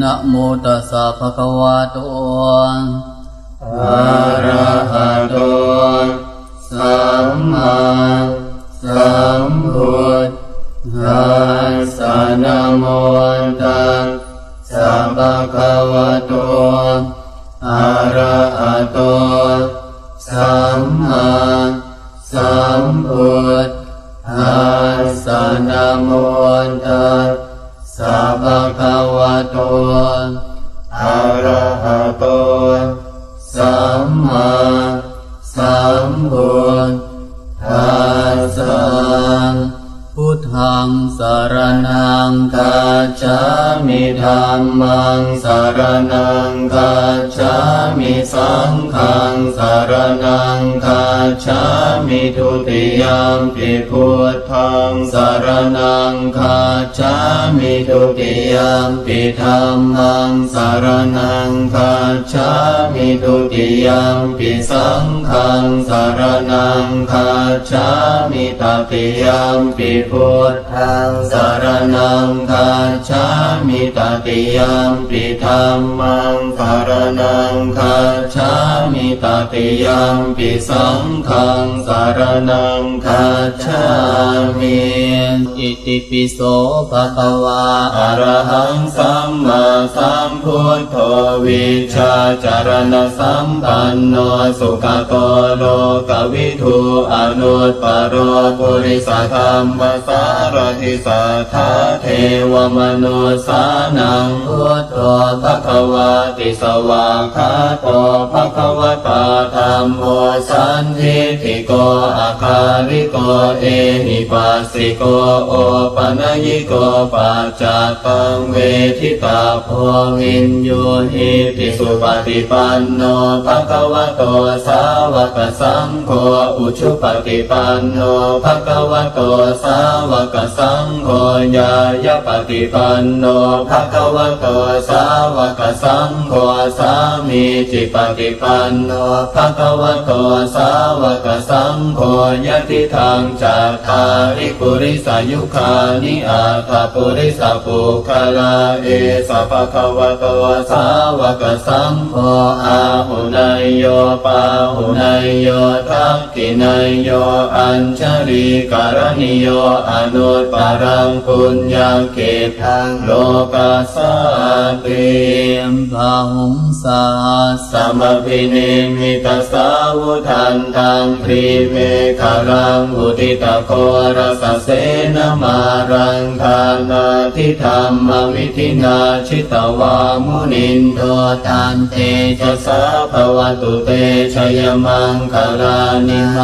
นะโมตัสสะภะคะวะโตอะระหะโตสัมมาสัมพุทธัสสะนะโมตัสสะภะคะวะโตอะระหะโตสัมมาสัมพุทธัสสะนะโมตัส สะภะคะวะโตอะระหะโต สัมมาสัมพุทธัสสะังสารนังกัจามิธัมมังสารนังกัจามิสังฆังสารนังกัจามิทุติยมปิพุทธังสารนังกัจามิทุติยมปิธัมมังสารนังกัจามิทุติยมปิสังฆังสารนังกัจามิตติยมปิพุทธังสารนังกัจฉามิตติยมปิธัมมังสารนังกัจฉามิตติยมปิสังฆังสารนังกัจฉามิอิติปิโสภะคะวะอะระหังสัมมาสัมพุทโธวิชาจารณสัมปันโนสุขโตโลกวิทูอนุตตรโรปุริสธรรมสารทิสัทธาเทวมนุสานังพุทโธภควาติสวาคาโตภควตาธรรมโมสันทิติโกอาคาริโกเอหิปัสสิโกโอปะนยิโกปัจจตังเวทิตาโพวินโยหิติสุปฏิปันโนภะควโตสาวกสังโฆอุชุปฏิปันโนภะควโตสาวกกสังโฆญาญปฏิปันโนภะคะวะโตสาวกสังโฆสามีจิปฏิปันโนภะคะวะโตสาวกสังโฆยะติทางจัตตาริปุริสายุคานิอาตาปุริสปุคลาเอสะภะคะวะโตสาวกสังโฆอาหุนายโยปาหุนายโยทักขินายโยอัญชลีการณิโยอนตตรังปุญญาเกตังโลกัสสติมพาหุงสาสัมภิเนมิตาสาวุทันตังพรีเมฆรังอุทิตโครสเสนมารังทานาทิธรรมวิธินาชิตวามุนินโทตันเตจะสาภวตุเตชยมังคลานิมา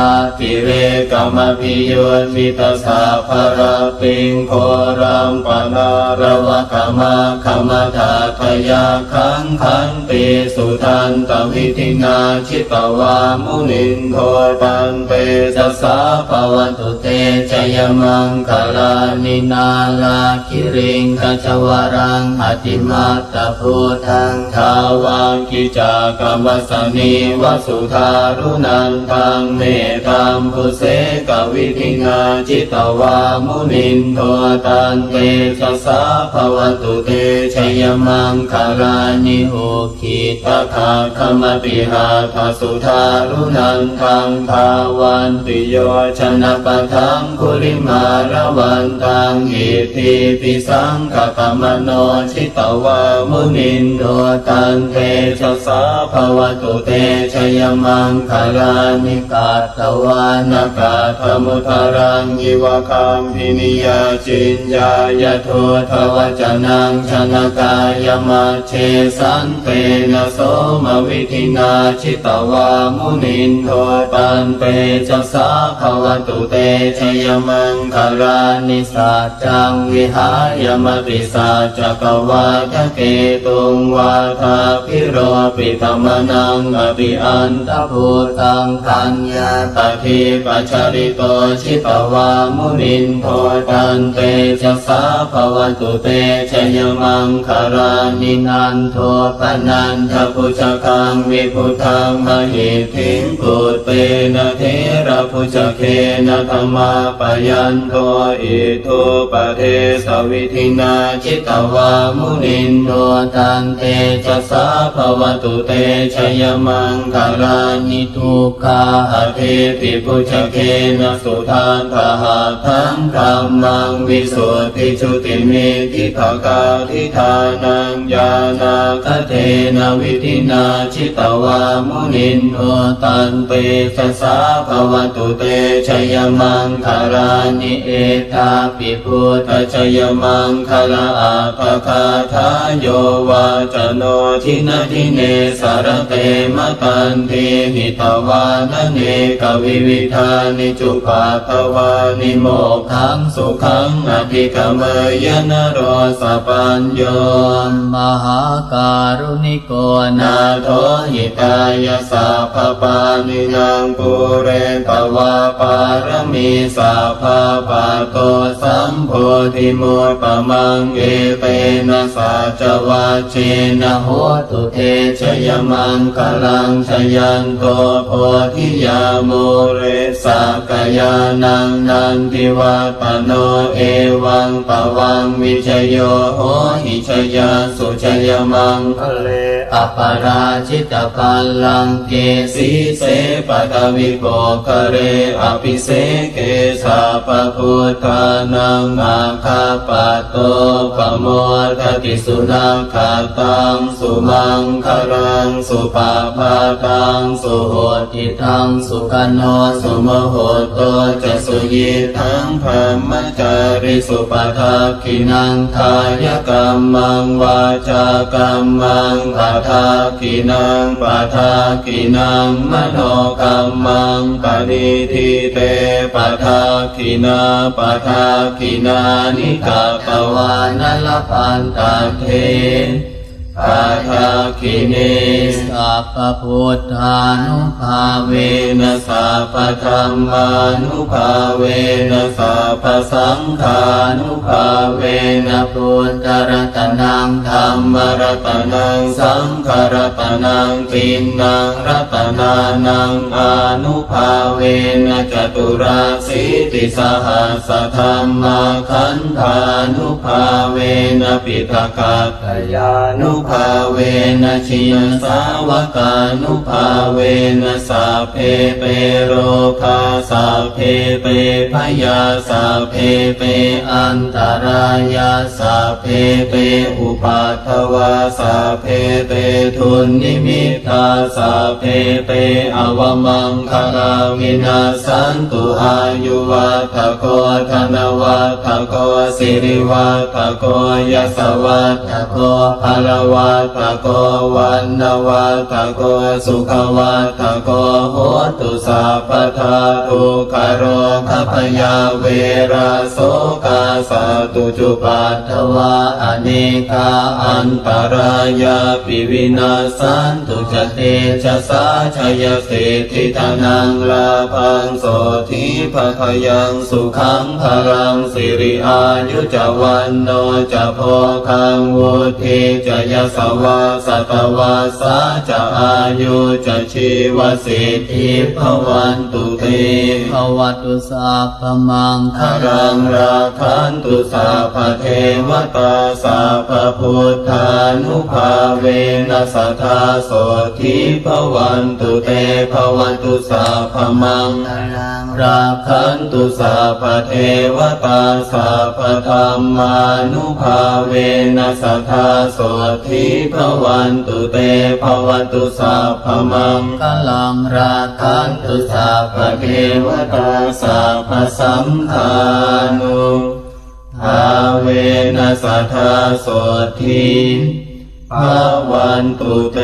รากิเรกมพิโยมิตสาภราปิงโครัมปนาระวะกมาคมทาทยาคังคันติสุทันตวิธินาชิตวามุนินโทตันเปจสาภวตุเตชยมังคลานินาลาคิริงขจวรังอติมาตพุทังทาวังกิจากรรมสนีวสุธารุนันทังเมตัมพุเสกวิธินาจิตวามุนินโทตันเตชะสาภวตุเตชยมังคารานิโหคิตถาคมปิหาทสุธารุนันทังภาวันติโยชนะปะทังคุริมาระวันตังอิติปิสังกตมโนชิตวามุนินโทตันเตชะสาภวตุเตชยมังคารานิกาตวานากาธมุทารังยิวคัมพินิยาจินญายโททวจนังชนกายมาเชสันเตนะโสมวิธินาชิตวามุนินโทตันเตจสาภวตุเตชยมังคารานิสัจจังวิหายมปิสัจกวาทะเกตุงวาทาพิโรปิธรรมนังอภิอันตภูตังปัญญาตทิปัจจริโตชิตวามุนินโทตันเตจะสาภวตุเตชยมังคารานินันโทปนันทพุชคังวิพุทังมหิทิงปุตเตนะเทระพุชเคนะธรรมาปยันโทอิทุปเทสวิธินาจิตวามุนินโทตันเตจะสาภวตุเตชยมังคารานิทุกขาหเทติพุชเคนะสุทานพหาทังธรรมังวิสุทธิชุติเมทิภกาทิธานังญาณาคเทนะวิธินาชิตวามุนินโทตันเปสสาภวัตุเตชยมังคารานิเอตาปิพุทธชยมังคาราอาภคาทายโยวาจโนทินทิเนสารเตมตันทีหิตวานเนกกวิวิธานิจุปาทวานิโมขังสุขังอภิกเมยนโรสปัญโยมหาการุณิโกนาโทหิตายาสาภปานินางปุเรตวาปารมีสาภาปาโตสัมโพธิมุตปมังเอเตนะสัจวัชเชนะโหตุเทชยมังคลังชยันโตโพธิยาโมเรสักยานังนันทิวัตโนเอวังปวังวิชโยโหหิชยาสุชยมังคะเลอปาราชิตปัลลังเกสีเสปะวิโกคะเรอภิเสเกสาปะพุทธานังอาคาปโตปโมทติสุนัขขตังสุมังคารังสุปาปาตังสุโหติทังสุกันโนสุโมโหโตจะสุยิทังพรหมจาริสุปะทักขินังทายกรรมังวาจากรรมังปะทากินังปะทากินังมโนกรรมังปณิทิเตปะทากินาปะทากินานิกาปวานลพันตาเท ปะทากิเนสัพพพุทธานุภาเวนะสาปธรรมานุภาเวนะสาปสังฆานุภาเวนะพุทธรัตนังธรรมรัตนังสังฆรัตนังปินนังรัตนานังอานุภาเวนะจตุราสิติสหัสธรรมาขันธานุภาเวนะปิตกัตยานุภาเวนะชิยสาวกานุภาเวนะสาเพเปโรคาสาเพเปพยาสาเพเปอันตรายาสาเพเปอุปัทวาสาเพเปทุนนิมิตาสาเพเปอวมังคาราวินาสันตุอายุวัตโกธนวัตโกสิริวัตโกยสวัตโกภารวัตโกวันนวัตโกสุขวัตโกโหตุสัพพทาทุกขโรคพยาเวราโสกาสตุจุปัตถวาอเนกาอันตรายาปิวินาสันตุจเตจะสาชยเศรษฐิทานังลาพังโสธิภคยังสุขังพรังสิริอายุจวันโนจะโพคังวุธิจะยสวาสัตวาสาจะอายุจะชีวสิทธิภวันตุเตภวัตุสัพพมังคารังราคันตุสาพเทวตาสาพพุทธานุภาเวนัสทธาโสธิภวันตุเตภวันตุสาพมังคารังราคันตุสาพเทวตาสาพธรรมานุภาเวนัสทธาโสธิภวันตุเตภวันตุสาพมังกลังราคันตุสาพเทวตาสาพสัมทานุภาเวนัสทธาโสทิภวันตุเต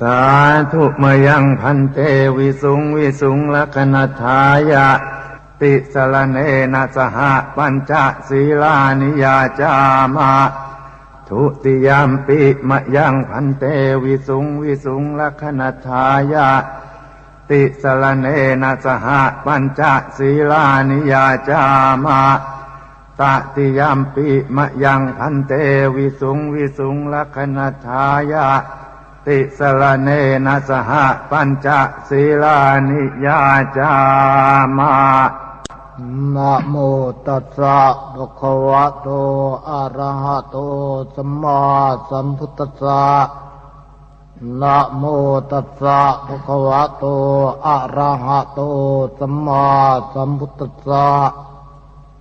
สาธุมยังพันเตวิสุงวิสุงลักนัทายะ ติสรณเนนะสหปัญจศีลานิยาจามะ ทุติยามปิมยังพันเตวิสุงวิสุงลักขณทายะ ติสรณเนนะสหปัญจศีลานิยาจามะตติยามปิมยังพันเตวิสุงวิสุงลักขณทายะ ติสรเนนะสหปัญจศีลานิยาจามะนะโมตัสสะภะคะวะโต อะระหะโต สัมมาสัมพุทธัสสะนะโมตัสสะภะคะวะโต อะระหะโต สัมมาสัมพุทธัสสะ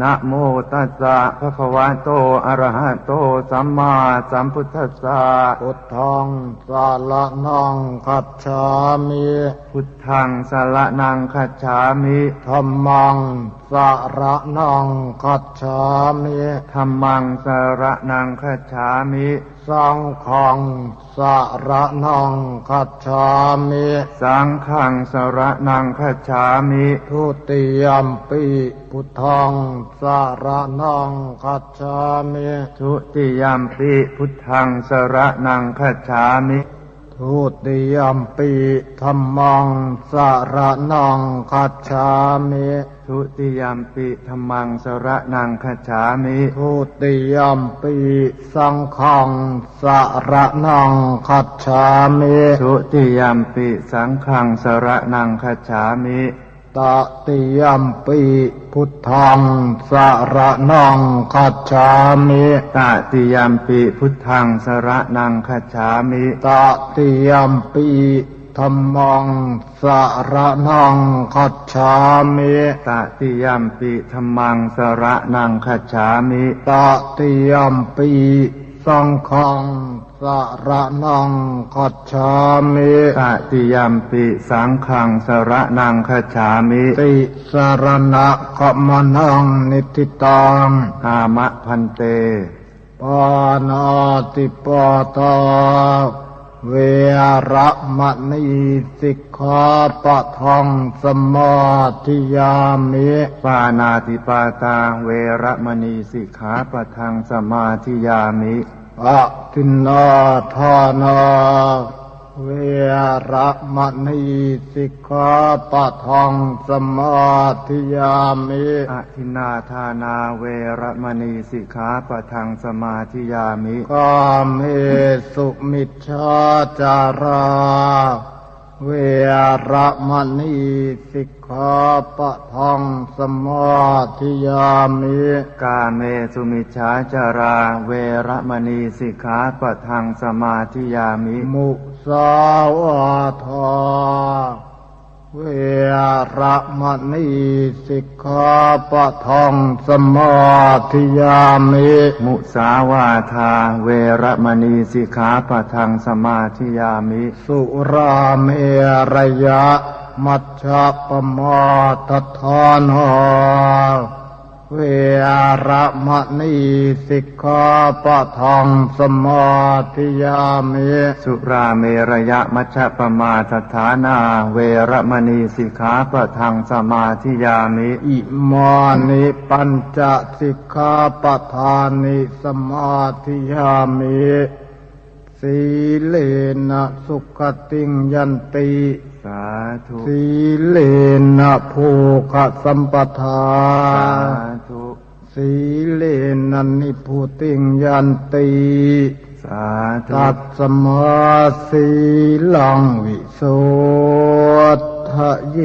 นะโมตัสสะภะคะวะโต อะระหะโต สัมมาสัมพุทธัสสะ พุทธังสารนังคัจฉามิ พุทธังสารนังคัจฉามิธัมมังสารนังคัจฉามิธัมมังสารนังคัจฉามิ สังฆังสารนังคัจฉามิ สังฆังสารนังคัจฉามิ ทุติยมปิพุทธังสารนังคัจฉามิทุติยามปิพุทธังสารนังคัจฉามิ ทุติยมปิธัมมังสารนังคัจฉามิ ทุติยามปิธรรมังสรนังคัจฉามิทุติยมปิสังฆังสารนังคัจฉามิทุติยามปิสังฆังสรนังคัจฉามิตติยมปิพุทธังสารนังคัจฉามิตติยามปิพุทธังสรนังคัจฉามิตติยมปิ ธรรมังสารนังคัจฉามิตติยามปิธรรมังสรนังคัจฉามิตติยมปิสังฆังสารนังคัจฉามิตติยามปิสังฆังสรนังคัจฉามิติสารณะขมนังนิติตังอามะพันเตปานาติปาตา เวระมณีสิกขาปะทองสมาธิยามิปานาติปาตาเวระมณีสิกขาปะทังสมาธิยามิอะทินนาทานา เวระมณีสิกขาปะทังสมาธิยามิอะทินนาทานาเวระมณีสิกขาปะทังสมาธิยามิกาเมสุมิชฌาจารา เวระมณีสิกขาปะทังสมาธิยามิกาเมสุมิชฌาจารา เวระมณีสิกขาปะทังสมาธิยามิ มุสาวาทา เวระมณีสิกขาปะทังสมาธิยามิมุสาวาทาเวระมณีสิกขาปะทังสมาธิยามิ สุราเมรยะ มัชฌะปมาทฐานหา เวระมณีสิกขาปะทังสมาธิยามิสุราเมรยะมัชฌะปมาทฐานา เวระมณีสิกขาปะทังสมาธิยามิ อิมานิปัญจสิกขาปทานิสมาธิยามิ สีเลนะสุขติงยันติสาธุสีเลนะภูขสัมปทาสาธุสีเลนะนิพุติงยันติสาธุตัดสมาสีลังวิโสทะเย